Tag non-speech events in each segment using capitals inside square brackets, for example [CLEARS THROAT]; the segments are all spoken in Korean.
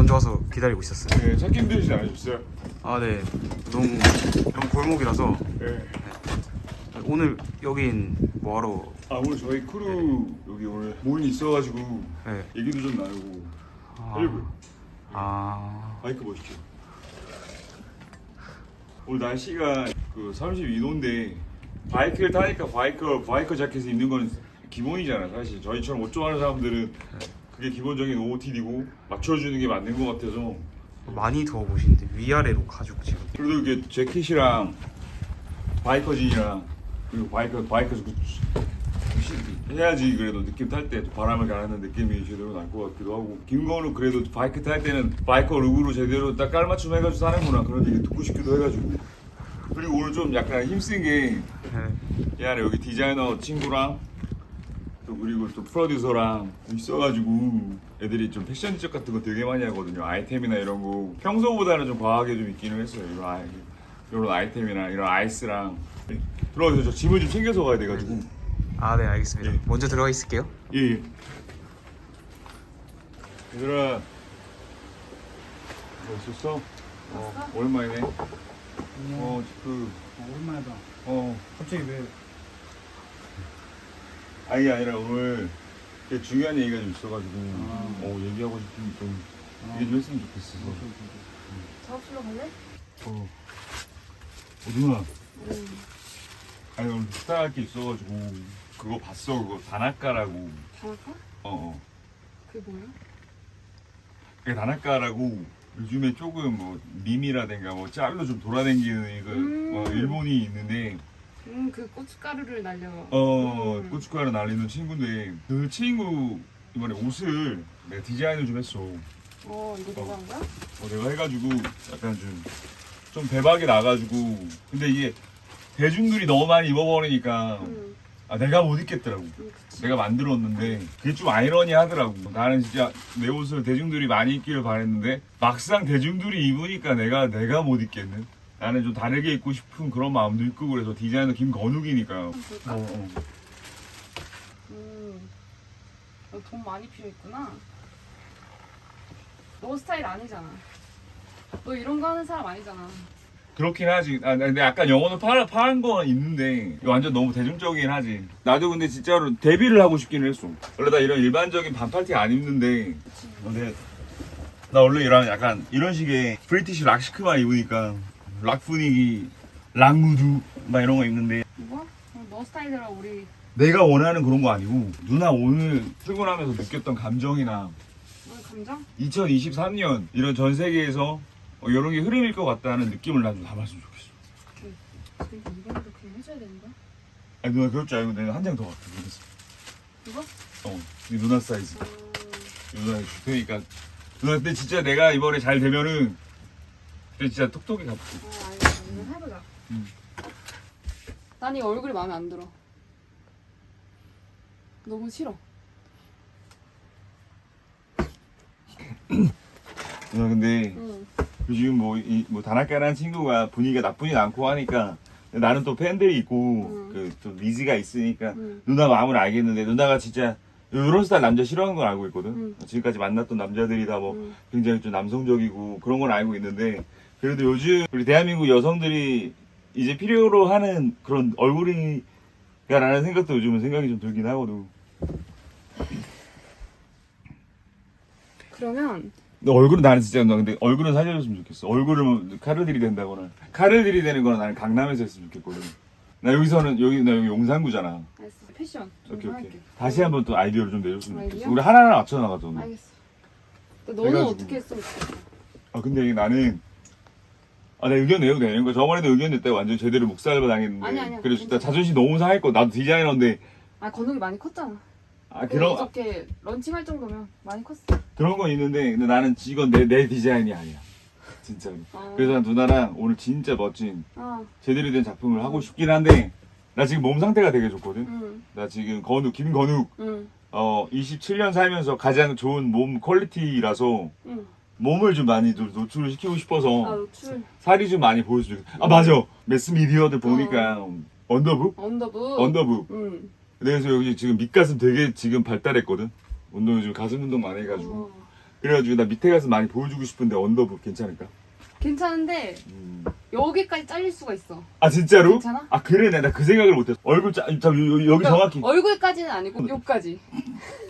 먼저 와서 기다리고 있었어요. 네, 찾기 힘들지 않으셨어요? 아, 네. 너무 너무 골목이라서 네. 오늘 여긴 뭐하러? 아 오늘 저희 크루 여기 오늘 모임 있어가지고 네. 얘기도 좀 나누고 아, 일부 아, 바이크 보십시오. 오늘 날씨가 그 32도인데 바이크를 타니까 바이크 바이크 자켓을 입는 건 기본이잖아 사실 저희처럼 옷 좋아하는 사람들은 그게 기본적인 OOTD고 맞춰주는 게 맞는 것 같아서. 많이 더워 보시는데 위아래로 가죽 지금. 그래도 이게 재킷이랑 바이커진이랑 그리고 바이커 바이커 그 해야지 그래도 느낌 탈 때 바람을 가르는 느낌이 제대로 날 것 같기도 하고. 김건우 그래도 바이크 탈 때는 바이커 룩으로 제대로 딱 깔맞춤 해가지고 사는구나. 그런 얘기 듣고 싶기도 해가지고. 그리고 오늘 좀 약간 힘쓴 게 네. 얘네 여기 디자이너 친구랑 또 그리고 또 프로듀서랑 있어가지고 애들이 좀 패션 지적 같은 거 되게 많이 하거든요 아이템이나 이런 거 평소보다는 좀 과하게 좀 있기는 했어요 이런, 아이, 이런 아이템이나 이런 아이스랑 들어가서 저 짐을 좀 챙겨서 가야 돼가지고 아, 네, 알겠습니다. 예. 먼저 들어가 있을게요. 예 예 얘들아 뭐 있었어? 어 오랜만이네 어그 오랜만이다. 어, 갑자기 왜? 아니 아니라 오늘 되게 중요한 얘기가 좀 있어가지고 아. 어 얘기하고 싶은 좀 아. 얘기 좀 했으면 좋겠어. 작업실로 갈래? 어, 어 누나. 응. 아니 오늘 부탁할 게 있어가지고 그거 봤어 그거 다나카라고. 다할까? 어, 어. 그게 뭐야? 그게 다나카라고 요즘에 조금 뭐 밈이라든가 뭐 짤로 좀 돌아다니는 이거 음. 어, 일본이 있는데 음, 그 고춧가루를 날려. 어 음. 고춧가루 날리는 친구인데 그 친구 이번에 옷을 내가 디자인을 좀 했어. 어, 이거 누가 한 거야? 어, 내가 해가지고 약간 좀, 좀 대박이 나가지고 근데 이게 대중들이 너무 많이 입어버리니까 응. 아 내가 못 입겠더라고 응, 그치. 내가 만들었는데 그게 좀 아이러니하더라고 나는 진짜 내 옷을 대중들이 많이 입기를 바랬는데 막상 대중들이 입으니까 내가 내가 못 입겠는 나는 좀 다르게 입고 싶은 그런 마음도 있고 그래서 디자이너 김건욱이니까 어, 볼까? 어. 음. 너돈 많이 필요했구나. 너 스타일 아니잖아. 너 이런 거 하는 사람 아니잖아. 그렇긴 하지. 아, 근데 약간 영어는 파, 파한 건 있는데 완전 너무 대중적이긴 하지. 나도 근데 진짜로 데뷔를 하고 싶기는 했어. 원래 나 이런 일반적인 반팔티 안 입는데 근데 나 원래 이런 약간 이런 식의 브리티시 락시크만 입으니까 락 분위기, 락 무드 막 이런 거 입는데 이거? 어, 너 스타일대로 우리 내가 원하는 그런 거 아니고 누나 오늘 출근하면서 느꼈던 감정이나 오늘 감정? 2023년 이런 전 세계에서 어, 이런 게 흐름일 것 같다는 느낌을 난좀 담았으면 좋겠어. 그러니까 이번에도 그냥 해줘야 되는 거야? 아니 누나 그럴 줄 알고 내가 한 장 더 갖다 그랬어. 이거? 어, 이 누나 사이즈. 음, 이 누나 그러니까 누나 근데 진짜 내가 이번에 잘 되면은 진짜 톡톡이 갚고. 어, 알겠어. 이거 해보자. 음. 난이 얼굴이 마음에 안 들어. 너무 싫어. 누나 [CLEARS THROAT] 근데 응. 요즘 뭐이뭐 다나카라는 친구가 분위기가 나쁘진 않고 하니까 나는 또 팬들이 있고 음. 그또 니즈가 있으니까 응. 누나 마음을 알겠는데 누나가 진짜 이런 스타일 남자 싫어하는 건 알고 있거든. 음. 지금까지 만났던 남자들이 다 뭐 응. 굉장히 좀 남성적이고 그런 건 알고 있는데 그래도 요즘 우리 대한민국 여성들이 이제 필요로 하는 그런 얼굴이라는 생각도 요즘은 생각이 좀 들긴 하거든. 그러면 근데 얼굴은 나는 진짜 나 근데 얼굴은 살려줬으면 좋겠어. 얼굴을 뭐 칼을 들이댄다거나 칼을 들이대는 거는 나는 강남에서 했으면 좋겠거든. 나 여기서는 여기 나 여기 용산구잖아. 알겠어. 패션 좀 오케이 오케이. 할게. 다시 한번 또 아이디어를 좀 내줬으면 좋겠어. 아이디어? 우리 하나하나 맞춰 나가자 오늘. 알겠어. 너는 해가지고. 어떻게 했으면 좋겠어? 아 근데 나는 아 내 의견 내도 되는 거야. 저번에도 의견 냈다가 완전 제대로 묵살바 당했는데. 아니, 아니야. 그래서 진짜 괜찮아. 자존심 너무 상했고 나도 디자이너인데 아 건욱이 많이 컸잖아. 아 그럼 그런 어저께 런칭할 정도면 많이 컸어. 그런 건 있는데 근데 나는 이건 내 내 디자인이 아니야. 진짜로. 아. 그래서 난 누나랑 오늘 진짜 멋진 아, 제대로 된 작품을 하고 싶긴 한데 나 지금 몸 상태가 되게 좋거든. 응, 나 지금 건욱 김건욱 응, 어 27년 살면서 가장 좋은 몸 퀄리티라서 응. 몸을 좀 많이 좀 노출을 시키고 싶어서 아 노출. 살이 좀 많이 보여주고 아 맞아 매스 미디어들 보니까 언더북 언더부. 언더북 응. 그래서 여기 지금 밑가슴 되게 지금 발달했거든 운동 요즘 가슴 운동 많이 해가지고 어. 그래가지고 나 밑에 가서 많이 보여주고 싶은데 언더북 괜찮을까? 괜찮은데 음. 여기까지 잘릴 수가 있어. 아 진짜로? 괜찮아? 아 그래 나그 생각을 못했어 얼굴 짜, 자, 요- 요- 여기 그러니까 정확히 얼굴까지는 아니고 여기까지. [LAUGHS]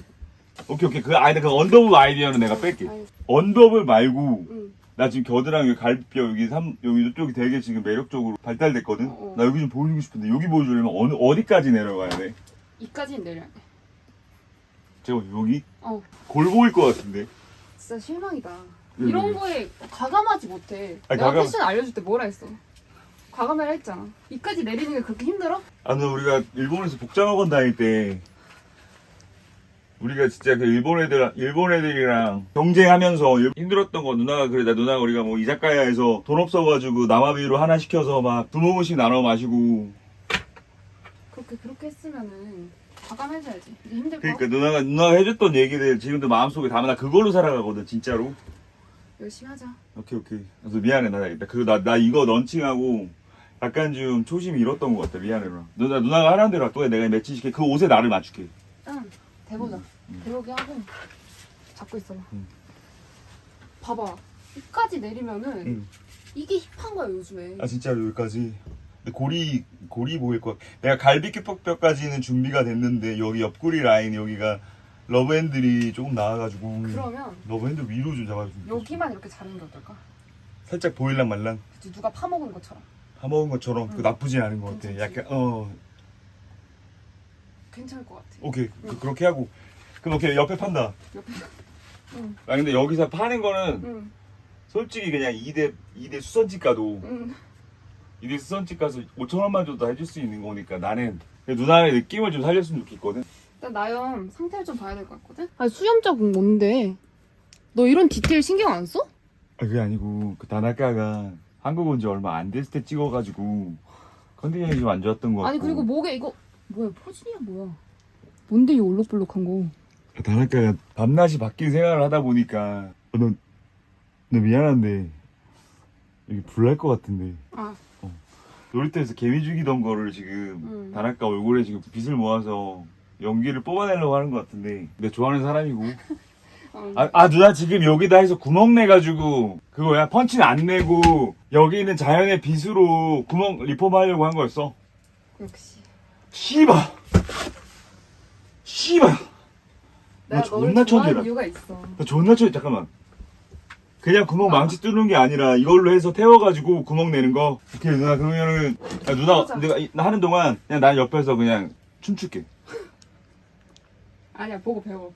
오케이 오케이 그 아이디 그 언더북 아이디어는 내가 뺄게 언더북 말고 응. 나 지금 겨드랑이 여기 갈비뼈 여기 삼 여기 이쪽이 되게 지금 매력적으로 발달됐거든 어, 어. 나 여기 좀 보여주고 싶은데 여기 보여주려면 어느 어디까지 내려가야 돼? 이까지는 내려야 돼. 제가 여기 어, 골 보일 것 같은데 진짜 실망이다. 음. 이런 거에 과감하지 못해. 아니, 내가 과감- 패션 알려줄 때 뭐라 했어? 과감해라 했잖아. 이까지 내리는 게 그렇게 힘들어? 아, 너 우리가 일본에서 복장학원 다닐 때 우리가 진짜 그 일본 애들 일본 애들이랑 경쟁하면서 일- 힘들었던 거 누나가 그래 나 누나가 우리가 뭐 이자카야에서 돈 없어가지고 남아비로 하나 시켜서 막 두 모금씩 나눠 마시고. 그렇게 그렇게 했으면은 과감해져야지. 이제 힘들 거. 그러니까 누나가 누나가 해줬던 얘기들 지금도 마음속에 담아. 나 그걸로 살아가거든 진짜로. 열심히 하자. 오케이 오케이. 그래서 미안해 나. 그나 나 이거 런칭하고 약간 좀 초심이 잃었던 것 같아 미안해 누나. 누나 누나가 하라는 대로 또 내가 매치시켜. 그 옷에 나를 맞출게 대보자. 대보기 하고 잡고 있어봐. 음. 봐봐. 이까지 내리면은 응. 이게 힙한 거야 요즘에. 아 진짜로 여기까지 근데 고리 고리 보일 것 같아 내가 갈비뼈뼈까지는 준비가 됐는데 여기 옆구리 라인 여기가 러브핸들이 조금 나와가지고 그러면 러브핸들 위로 좀 잡아주면 여기만 이렇게 자르는 게 어떨까? 살짝 보일랑 말랑 그치 누가 파먹은 것처럼. 파먹은 것처럼 그 응. 나쁘진 않은 것 같아 괜찮지? 약간 어 괜찮을 것 같아. 오케이 그, 그렇게 하고 그럼 오케이 옆에 판다 옆에. 응. 아 근데 여기서 파는 거는 응. 솔직히 그냥 2대 2대 수선집 가도 응. 2대 수선집 가서 5천 원만 줘도 해줄 수 있는 거니까 나는 누나의 느낌을 좀 살렸으면 좋겠거든 일단 나연 상태를 좀 봐야 될 것 같거든? 아니 수염 자국 뭔데? 너 이런 디테일 신경 안 써? 아, 그게 아니고 그 다나카가 한국 온 지 얼마 안 됐을 때 찍어가지고 컨디션이 좀 안 좋았던 거 같고 아니 그리고 목에 이거 뭐야 포진이야 뭐야? 뭔데 이 올록볼록한 거? 다나카가 밤낮이 바뀐 생활을 하다 보니까. 어, 너, 너 미안한데 여기 불날 것 같은데. 아. 놀이터에서 개미 죽이던 거를 지금 음. 다나카 얼굴에 지금 빗을 모아서 연기를 뽑아내려고 하는 것 같은데. 내가 좋아하는 사람이고. [LAUGHS] 어. 아, 아, 누나 지금 여기다 해서 구멍 내가지고 그거야. 펀치는 안 내고 여기 있는 자연의 빗으로 구멍 리폼 하려고 한 거였어. 역시 씨발 씨발 나 존나 천재라. 이유가 있어. 나 존나 쳐 잠깐만 그냥 구멍 망치 뚫는 게 아니라 이걸로 해서 태워가지고 구멍 내는 거 오케이 누나 그러면은 야, 누나 맞아. 내가 이- 나 하는 동안 그냥 난 옆에서 그냥 춤출게 아니야 보고 배워.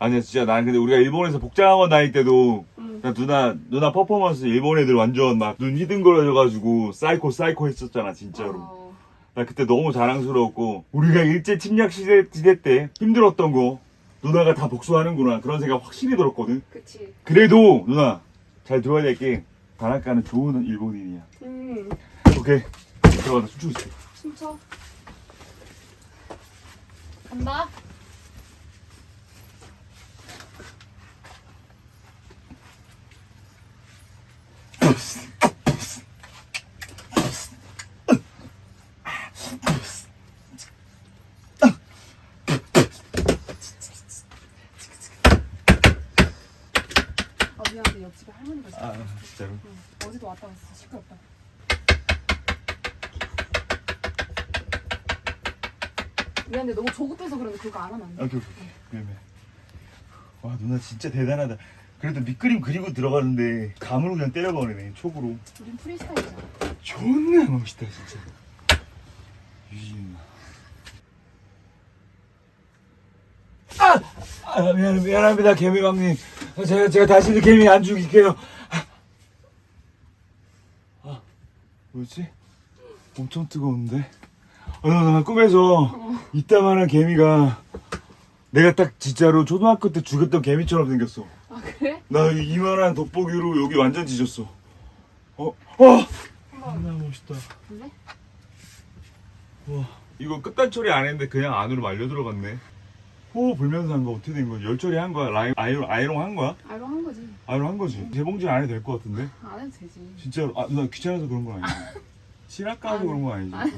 아니야 진짜 난 근데 우리가 일본에서 복장학원 다닐 때도 응. 야, 누나 누나 퍼포먼스 일본 애들 완전 막 눈 휘둥그러져가지고 사이코 사이코 했었잖아 진짜로 어, 나 그때 너무 자랑스러웠고 우리가 일제 침략 시대, 시대 때 힘들었던 거 누나가 다 복수하는구나 그런 생각 확실히 들었거든 그치. 그래도 누나 잘 들어야 될 게 다나카는 좋은 일본인이야 음 오케이 들어가자 춤추고 있어 춤춰. 간다. 미안해 옆집에 할머니가 있어. 아 진짜로 응. 어제도 왔다 갔어 시끄럽다. 미안해 너무 조급해서 그런데 그거 안 하면 안 돼. 오케이 오케이 미안 미안 와 누나 진짜 대단하다 그래도 밑그림 그리고 들어가는데 감으로 그냥 때려버리네 촉으로 우린 프리스타일이잖아. 존나 멋있다 진짜 유진 아! 아 미안 미안합니다 개미왕님 제가 제가 다시는 개미 안 죽일게요 아 뭐지 엄청 뜨거운데 어, 나, 나 꿈에서 이따만한 개미가 내가 딱 진짜로 초등학교 때 죽였던 개미처럼 생겼어 아 그래? 나 이만한 돋보기로 여기 완전 지졌어 어? 어! 한번 존나 멋있다 볼래? 와 이거 끝단 처리 안 했는데 그냥 안으로 말려 들어갔네 호흡 불면서 한 거 어떻게 된 거야? 열 처리 한 거야? 라이, 아이롱, 아이롱 한 거야? 알로 한 거지. 아이롱 한 거지 재봉질 안 해도 될 것 같은데? 안 해도 되지. 진짜로 아 누나 귀찮아서 그런 건 아니지 실학가서 아니. 그런 건 아니지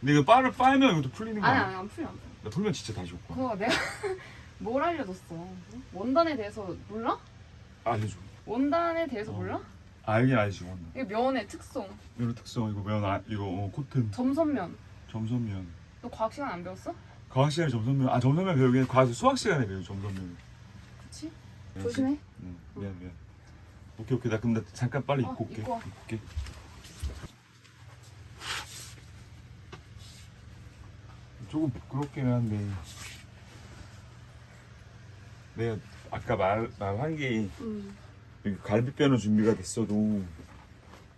근데 이거 빨을 빨면 이것도 풀리는 거 아니 아니야? 아니 안 풀려 안 풀려. 나 풀면 진짜 다시 올까 그거 내가 [LAUGHS] 뭘 알려줬어? 원단에 대해서 몰라? 알려줘 원단에 대해서 어. 몰라? 알긴 알지 원단 이거 면의 특성. 이런 특성 이거 면 아, 이거 어, 코튼 점선면. 점선면 너 과학 시간 안 배웠어? 과학 시간에 점선면 아 점선면 배우긴 과학 수학 시간에 배우 점선면 그치? 조심해. 응 미안 미안 오케이 오케이 나 그럼 나 잠깐 빨리 어, 입고 올게 입고 와. 입고 올게 조금 부끄럽긴 한데 내가 아까 말 말한 게 음. 여기 갈비뼈는 준비가 됐어도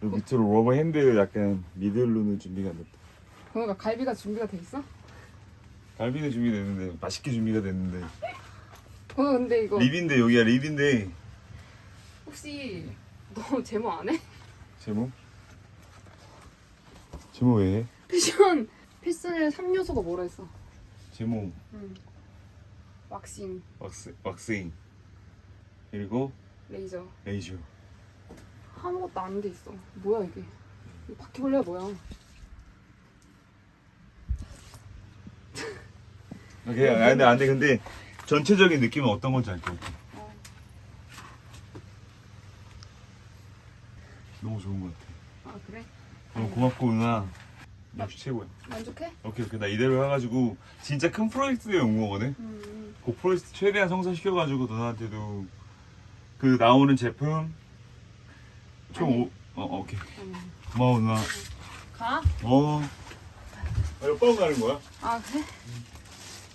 여기 밑으로 러버 핸드 약간 미들로는 준비가 안 됐다. 그러니까 갈비가 준비가 돼 있어? 갈비는 준비됐는데 맛있게 준비가 됐는데 어 근데 이거 립인데 여기가 립인데 혹시 너 [LAUGHS] 제모 안 해? 제목 제목 왜 해? 패션 패션의 3요소가 뭐라 했어? 제목 음. 왁싱, 왁스 왁싱 그리고 레이저 레이저 아무것도 안 돼 있어. 뭐야 이게? 이 바퀴벌레가 뭐야? 오케이 아 근데 안돼 근데 전체적인 느낌은 어떤 건지 알 것 같아. 어. 너무 좋은 것 같아. 아 그래? 너무 고맙고 누나 역시 최고야. 만족해? 오케이 오케이 나 이대로 해가지고 진짜 큰 프로젝트에 온 거거든. 음. 그 프로젝트 최대한 성사시켜가지고 누나한테도 그 나오는 제품 총 아니. 오, 어, 어 오케이 음. 고마워 누나 가? 어 아, 옆방 가는 거야? 아 그래?